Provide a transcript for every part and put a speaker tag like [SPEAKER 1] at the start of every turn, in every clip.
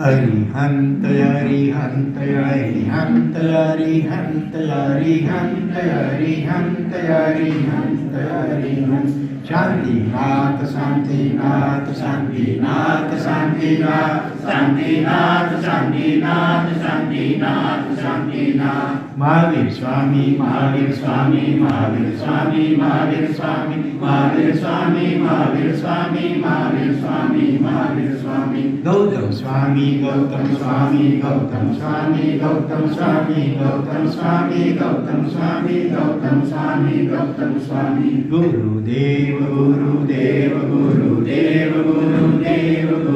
[SPEAKER 1] हरिहन्त हरिहन्त हरिहन्त हरिहन्त हरिहन्त हरिहन्त हरिहन्त हरिहन् शान्तिनाथ शान्तिनाथ शान्तिनाथ शान्तिनाथ शान्तिनाथ शान्तिनाथ शान्तिनाथ शान्तिनाथ महावीर स्वामी महावीर स्वामी महावीर स्वामी महावीर स्वामी महावीर स्वामी महावीर स्वामी महावीर स्वामी महावीर स्वामी गौतम स्वामी गौतम स्वामी गौतम स्वामी गौतम स्वामी गौतम स्वामी गौतम स्वामी गौतम स्वामी गौतम स्वामी गुरुदेव गुरुदेव गुरुदेव गुरुदेव गुरु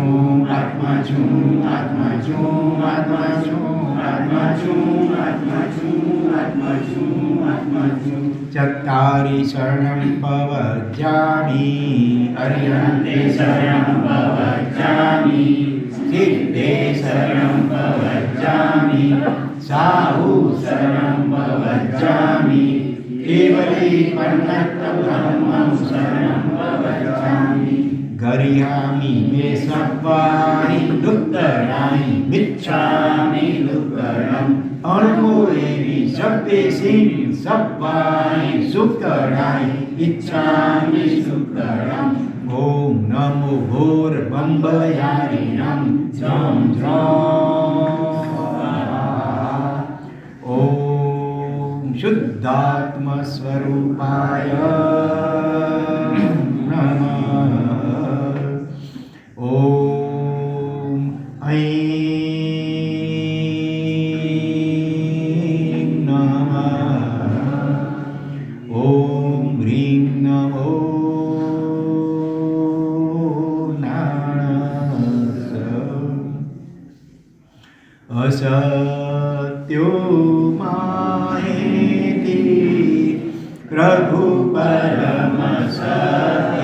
[SPEAKER 1] છું, આત્મા છું આત્મા છું આત્મા છું આત્મા છું આત્મા છું આત્મા છું આત્મા છું. ચત્તારી શરણં પવજામિ અર્યન્તે શરણં પવજામિ સિદ્ધે શરણં પવજામિ સાહુ શરણં પવજામિ કેવલી પન્નત્ત हरियामि मे सर्वाणि दुःखराणि मिच्छामि दुःखरम् अनुमोदेवि सर्वेशीनि सर्वाणि सुखराणि इच्छामि सुखरम् ॐ नमो भोर्बम्बयारिणं जं ॐ शुद्धात्मस्वरूपाय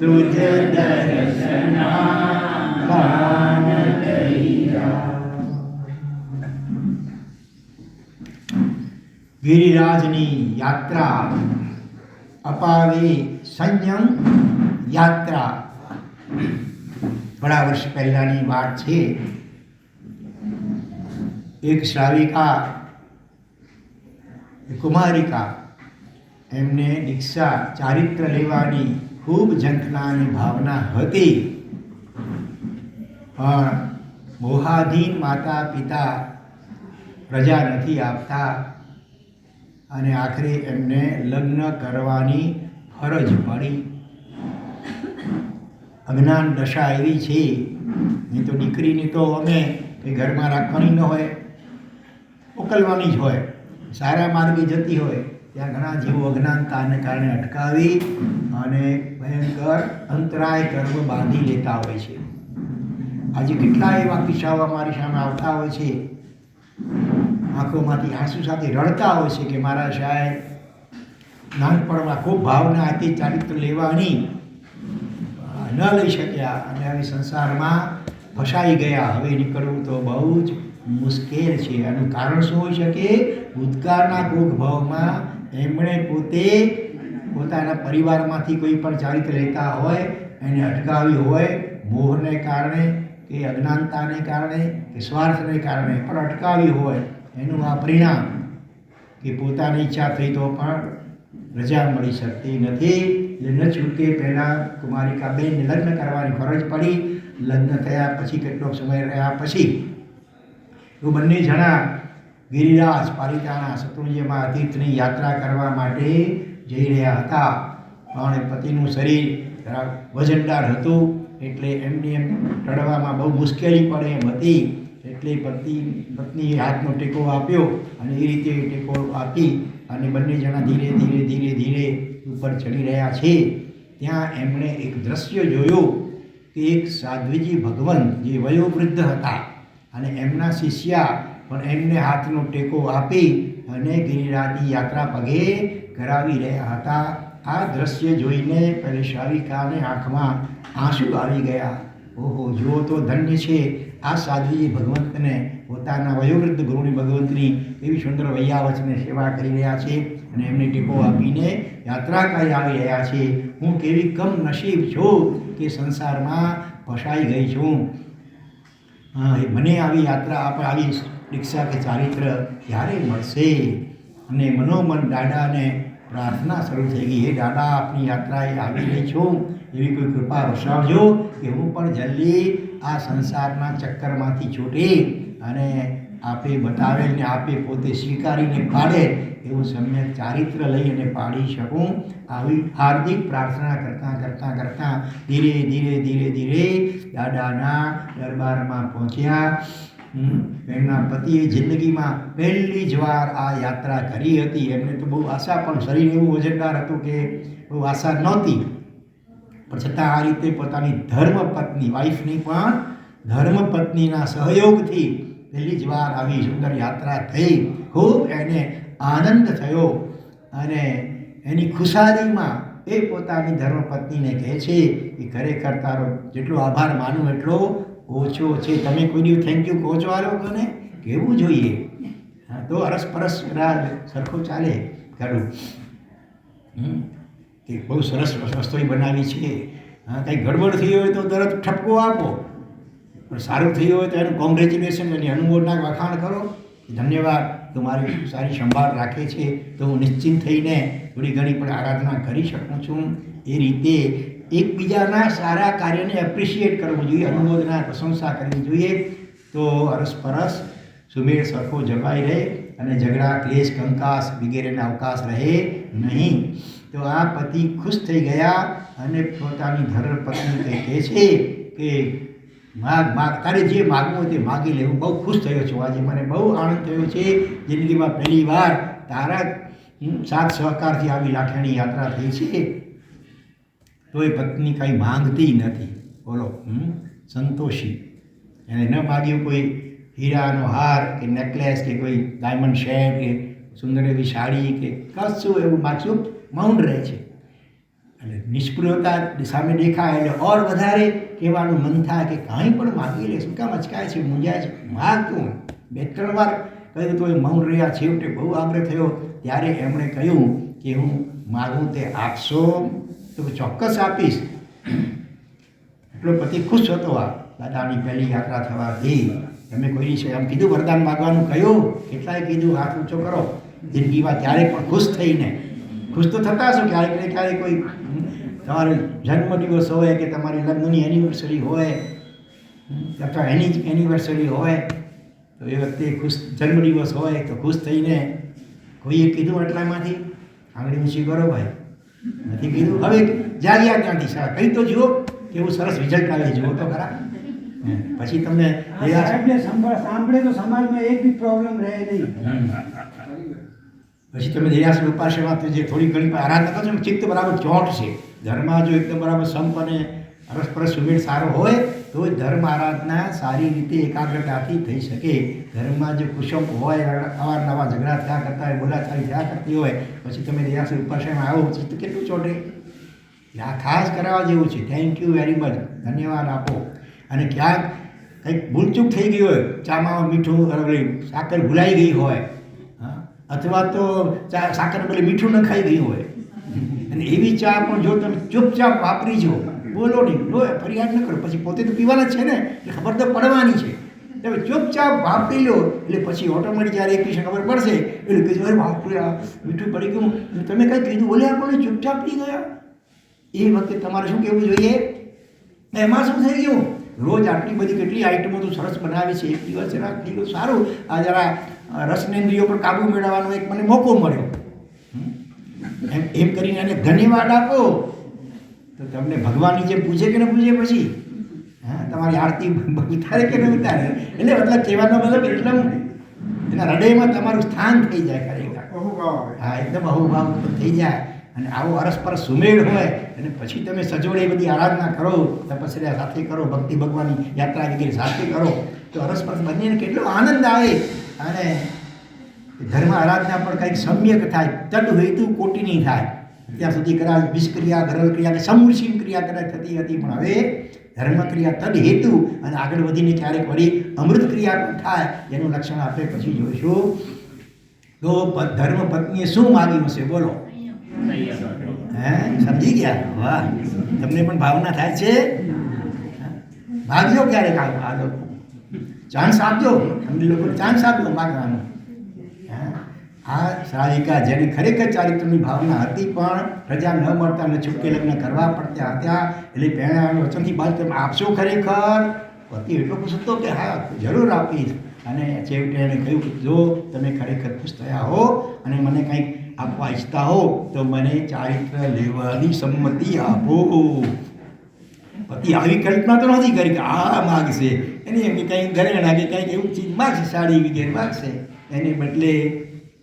[SPEAKER 1] તુજ દર્શના ગાન લઈ જા ગિરિરાજની યાત્રા અપાવી સંયમ યાત્રા ઘણા વર્ષ પહેલાંની વાત છે એક શ્રાવિકા એક કુમારિકા એમને દીક્ષા ચારિત્ર લેવાની ખૂબ જંતનાની ભાવના હતી. પણ મોહાધીન માતા પિતા પ્રજા નથી આપતા અને આખરે એમને લગ્ન કરવાની ફરજ પડી. અજ્ઞાન દશા એવી છે, નહીં તો દીકરીની તો અમે કે ઘરમાં રાખવાની ન હોય. ઉકલવાની જ હોય, સારા માર્ગે જતી હોય. ત્યાં ઘણા જીવો અજ્ઞાનતાને કારણે અટકાવી અને ભયંકર અંતરાય કર્મ બાંધી લેતા હોય છે. આજે કેટલા એવા કિસ્સાઓ અમારી સામે આવતા હોય છે. આંખોમાંથી આંસુ સાથે રડતા હોય છે કે મારા સાહેબ, નાનપણમાં ખૂબ ભાવના હતી ચારિત્ર લેવાની, ન લઈ શક્યા અને હવે સંસારમાં ફસાઈ ગયા. હવે નીકળવું તો બહુ જ મુશ્કેલ છે. એનું કારણ શું હોઈ શકે? ભૂતકાળના કોક ભાવમાં એમણે પોતે પોતાના પરિવારમાંથી કોઈ પણ ચારિત્ર લેતા હોય, એને અટકાવી હોય, મોહને કારણે કે અજ્ઞાનતાને કારણે કે સ્વાર્થને કારણે પણ અટકાવી હોય, એનું આ પરિણામ કે પોતાની ઈચ્છા થઈ તો પણ રજા મળી શકતી નથી. ન છૂટકે પહેલાં કુમારિકા બેનને લગ્ન કરવાની ફરજ પડી. લગ્ન થયા પછી કેટલોક સમય રહ્યા પછી એ બંને જણા ગિરિરાજ પાલિતાણા શત્રુંજયમાં તીર્થની યાત્રા કરવા માટે જઈ રહ્યા હતા. પણ પતિનું શરીર વજનદાર હતું, એટલે એમને એમ ટળવામાં બહુ મુશ્કેલી પડે એમ હતી. એટલે પતિ, પત્નીએ હાથનો ટેકો આપ્યો અને એ રીતે ટેકો આપી અને બંને જણા ધીરે ધીરે ધીરે ધીરે ઉપર ચડી રહ્યા છે. ત્યાં એમણે એક દ્રશ્ય જોયું કે એક સાધ્વીજી ભગવંત જે વયોવૃદ્ધ હતા અને એમના શિષ્યા પણ એમને હાથનો ટેકો આપી અને ગિરિરાજની યાત્રા પગે કરાવી રહ્યા હતા. આ દ્રશ્ય જોઈને પહેલે શાવિકાને આંખમાં આંસુ આવી ગયા. ઓહો, જુઓ તો ધન્ય છે. આ સાધ્વીજી ભગવંતને પોતાના વયોવૃદ્ધ ગુરુની ભગવંતની એવી સુંદર વૈયાવચને સેવા કરી રહ્યા છે અને એમને ટેકો આપીને યાત્રા કરી આવી રહ્યા છે. હું કેવી કમ નસીબ છું કે સંસારમાં ફસાઈ ગઈ છું. મને આવી યાત્રા આપણે આવી દીક્ષા કે ચારિત્ર ક્યારે મળશે અને મનોમન દાદાને પ્રાર્થના શરૂ થઈ ગઈ, હે દાદા, આપની યાત્રાએ આવી રહી છું, એવી કોઈ કૃપા વસાવજો કે હું પણ જલ્દી આ સંસારના ચક્કરમાંથી છૂટી અને આપે બતાવેલ આપે પોતે સ્વીકારીને પાડે એવું સમ્યક ચારિત્ર લઈ અને પાડી શકું. આવી હાર્દિક પ્રાર્થના કરતાં કરતાં કરતાં ધીરે ધીરે ધીરે ધીરે દાદાના દરબારમાં પહોંચ્યા. એમના પતિએ જિંદગીમાં પહેલી જ વાર આ યાત્રા કરી હતી. એમને તો બહુ આશા, પણ શરીર એવું વજનદાર હતું કે બહુ આશા નહોતી. પણ છતાં આ રીતે પોતાની ધર્મપત્ની, વાઈફની પણ ધર્મપત્નીના સહયોગથી પહેલી જ વાર આવી સુંદર યાત્રા થઈ. ખૂબ એને આનંદ થયો અને એની ખુશાલીમાં એ પોતાની ધર્મપત્નીને કહે છે કે, ખરેખર તારો જેટલો આભાર માનું, એટલો ઓછો છે. તમે કોઈ દિવસ થેન્ક યુ કહો છો આ લોકોને? કહેવું જોઈએ? હા, તો અરસપરસ સરખું ચાલે ખરું હમ. કે બહુ સરસ રસોઈ બનાવી છે. હા, કંઈ ગડબડ થઈ હોય તો તરત ઠપકો આપો. પણ સારું થયું હોય તો એનું કોંગ્રેચ્યુલેશન અને અનુમોદના વખાણ કરો. ધન્યવાદ. તો મારી સારી સંભાળ રાખે છે. તો હું નિશ્ચિંત થઈને થોડી ઘણી પણ આરાધના કરી શકું છું. એ રીતે એકબીજાના સારા કાર્યને એપ્રિશિએટ કરવું જોઈએ અનુમોદના પ્રશંસા કરવી જોઈએ. તો અરસપરસ સુમેળ સરખો જળવાઈ રહે અને ઝઘડા, ક્લેશ, કંકાસ વગેરેના અવકાશ રહે નહીં. તો આ પતિ ખુશ થઈ ગયા અને પોતાની ધર પત્ની કહે છે કે, માગ માગ, તારે જે માગવું તે માગી લે હું બહુ ખુશ થયો છું. આજે મને બહુ આનંદ થયો છે જિંદગીમાં પહેલી વાર તારા સાત સહકારથી આવી લાઠાણી યાત્રા થઈ છે. તો એ પત્ની કાંઈ માંગતી નથી. બોલો હમ, સંતોષી. એને ન માગ્યું કોઈ હીરાનો હાર કે નેકલેસ કે કોઈ ડાયમંડ શેડ કે સુંદર એવી સાડી કે કશું એવું માચું મૌન રહે છે. અને નિષ્પ્રિયતા સામે દેખાય એટલે ઓર વધારે કહેવાનું મન થાય કે કાંઈ પણ માગી લે શું કામ અચકાય છે મૂંઝાય છે? માગ તું બે ત્રણ વાર કહ્યું તો એ મૌન રહ્યા છેવટે બહુ આગ્રહ થયો. ત્યારે એમણે કહ્યું કે હું માગું તે આપશો તો હું ચોક્કસ આપીશ. એટલો પતિ ખુશ હતો આ. દાદાની પહેલી યાત્રા થવાથી. તમે કોઈ છે આમ કીધું, વરદાન માગવાનું કહ્યું. કેટલાય કીધું, હાથ ઊંચો કરો. જિંદગીમાં ત્યારે પણ ખુશ થઈને. ખુશ તો થતા હશો, ક્યારેક ને ક્યારેક કોઈ તમારો જન્મદિવસ હોય કે તમારી લગ્નની એનિવર્સરી હોય અથવા એની એનિવર્સરી હોય, તો એ વખતે ખુશ, જન્મદિવસ હોય, તો ખુશ થઈને કોઈએ કીધું એટલામાંથી આંગળી ઊંચી કરો ભાઈ. નથી કીધું. હવે જાગ્યા ક્યાંથી સારા કહી તો જુઓ કેવું સરસ રિઝલ્ટ આવે જુઓ તો ખરા. પછી તમને
[SPEAKER 2] સંભાળ સાંભળે તો સમાજમાં એક બી પ્રોબ્લેમ રહે નહીં.
[SPEAKER 1] પછી તમે દયાસ વાત જે થોડી ઘણી આરાધના કરો છો ચિત્ત બરાબર ચોટ છે ધર્મમાં જો એકદમ બરાબર સંપ અને અરસપરસ સુમેળ સારો હોય, તો ધર્મ આરાધના સારી રીતે એકાગ્રતાથી થઈ શકે. ધર્મમાં જે કુશંક હોય, અવારનવાર ઝઘડા થયા કરતા હોય, બોલાચાલી થયા કરતી હોય, પછી તમે દયાસન ઉપાસનામાં આવો તો કેટલું ચોંટે? આ ખાસ કરાવવા જેવું છે. થેન્ક યુ વેરી મચ ધન્યવાદ આપો. અને ક્યાંક કંઈક ભૂલચૂક થઈ ગઈ હોય, ચામાં મીઠું સાકર ભૂલાઈ ગઈ હોય અથવા તો ચા, સાકર બદલે મીઠું ન ખાઈ ગયું હોય. અને એવી ચા પણ જો તમે ચૂપચાપ વાપરી જો બોલો નહીં. લો ફરિયાદ ન કરો. પછી પોતે તો પીવાના જ છે ને. એટલે ખબર તો પડવાની છે. તમે ચૂપચાપ વાપરી લો. એટલે પછી ઓટોમેટિક જ્યારે એક વિશે ખબર પડશે. એટલે કીધું અરે બાપરે મીઠું પડી ગયું. તમે કંઈ કીધું બોલ્યા આપણને ચૂપચાપ પી ગયા? એ વખતે તમારે શું કહેવું જોઈએ? એમાં શું થઈ ગયું? રોજ આટલી બધી કેટલી આઈટમો તો સરસ બનાવે છે. એક દિવસ થઈ ગયું સારું. આ જરા રસનેન્દ્રિયો પર કાબુ મેળવવાનો એક મને મોકો મળ્યો. એમ એમ કરીને એને ધન્યવાદ આપો. તો તમને ભગવાન જે પૂછે કે ન પૂછે પછી? હા તમારી આરતી ઉતારે કે ન ઉતારે? એટલે મતલબ કહેવાનો મતલબ એકદમ એના હૃદયમાં તમારું સ્થાન થઈ જાય ખરેખર. હા એકદમ અહોભાવ થઈ જાય અને આવો અરસપરસ સુમેળ હોય અને પછી તમે સજોડે બધી આરાધના કરો તપસ્યા સાથે કરો ભક્તિ ભગવાનની યાત્રા વગેરે સાથે કરો તો અરસપરસ બંનેને કેટલો આનંદ આવે. અને ધર્મ આરાધના પણ કંઈક સમ્યક થાય તદ હેતુ કોટીની થાય. ત્યાં સુધી કદાચ વિષક્રિયા ગરલ ક્રિયા કે સમૂળસીમ ક્રિયા કદાચ થતી હતી, પણ હવે ધર્મ ક્રિયા તદ હેતુ અને આગળ વધીને ક્યારેક વળી અમૃત ક્રિયા પણ થાય, એનું લક્ષણ આપણે પછી જોઈશું. તો ધર્મ પત્નીએ શું માગ્યું હશે? બોલો. હે? સમજી ગયા? વાહ. તમને પણ ભાવના થાય છે? ભાગજો ક્યારેક આ લોકો. ચાન્સ આપજો. અમને લોકો ચાન્સ આપજો માગવાનો? આ શ્રાવિકા જેને ખરેખર ચારિત્રની ભાવના હતી પણ રજા ન મળતા અને છૂટકે લગ્ન કરવા પડતા હતા. એટલે પહેણાવાનું વચનથી બાદ તમે આપશો ખરેખર? પતિ એટલો ખુશ હતો કે હા, જરૂર આપીશ. અને છેવટે એણે કહ્યું કે જો તમે ખરેખર ખુશ થયા હો અને મને કંઈક આપવા ઈચ્છતા હો, તો મને ચારિત્ર લેવાની સંમતિ આપો. પતિ આવી કલ્પના તો નથી કરી કે આ માગશે. એની એમ કંઈક ઘરેણા કે કંઈક એવું ચીજ માગશે, સાડી વગેરે માગશે. એને બદલે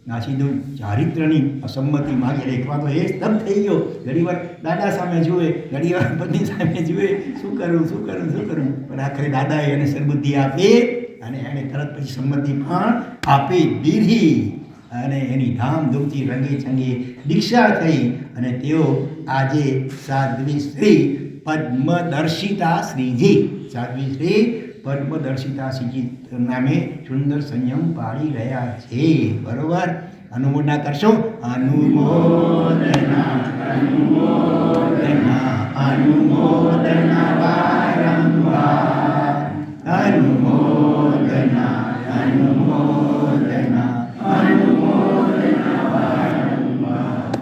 [SPEAKER 1] ના દઉં ચારિત્રની અસંમતિ માગે એકવાર તો એ સ્તબ્ધ થઈ ગયો. ઘણી વાર દાદા સામે જુએ ઘણી વાર પત્ની સામે જુએ, શું કરું શું કરું શું કરું? પણ આખરે દાદાએ એને સરબુદ્ધિ આપી અને એને તરત પછી સંમતિ પણ આપી દીધી. અને એની ધામધૂમથી રંગે ચંગી દીક્ષા થઈ અને તેઓ આજે સાધ્વી શ્રી પદ્મદર્શિતા શ્રીજી. સાધ્વી શ્રી પદ્મદર્શિતા શ્રીજી નામે સુંદર સંયમ પાડી રહ્યા છે. બરોબર? અનુમોદના કરશો? અનુમોદના અનુમોદના અનુમોદના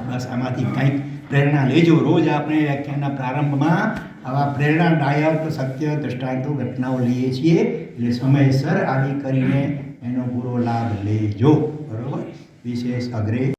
[SPEAKER 1] બસ આમાંથી કંઈક પ્રેરણા લેજો. રોજ આપણે વ્યાખ્યાનના પ્રારંભમાં આવા પ્રેરણાદાયક સત્ય દ્રષ્ટાંતો ઘટનાઓ લઈએ છીએ એટલે સમયસર આવી કરીને એનો પૂરો લાભ લેજો. બરાબર? વિશેષ અગ્રે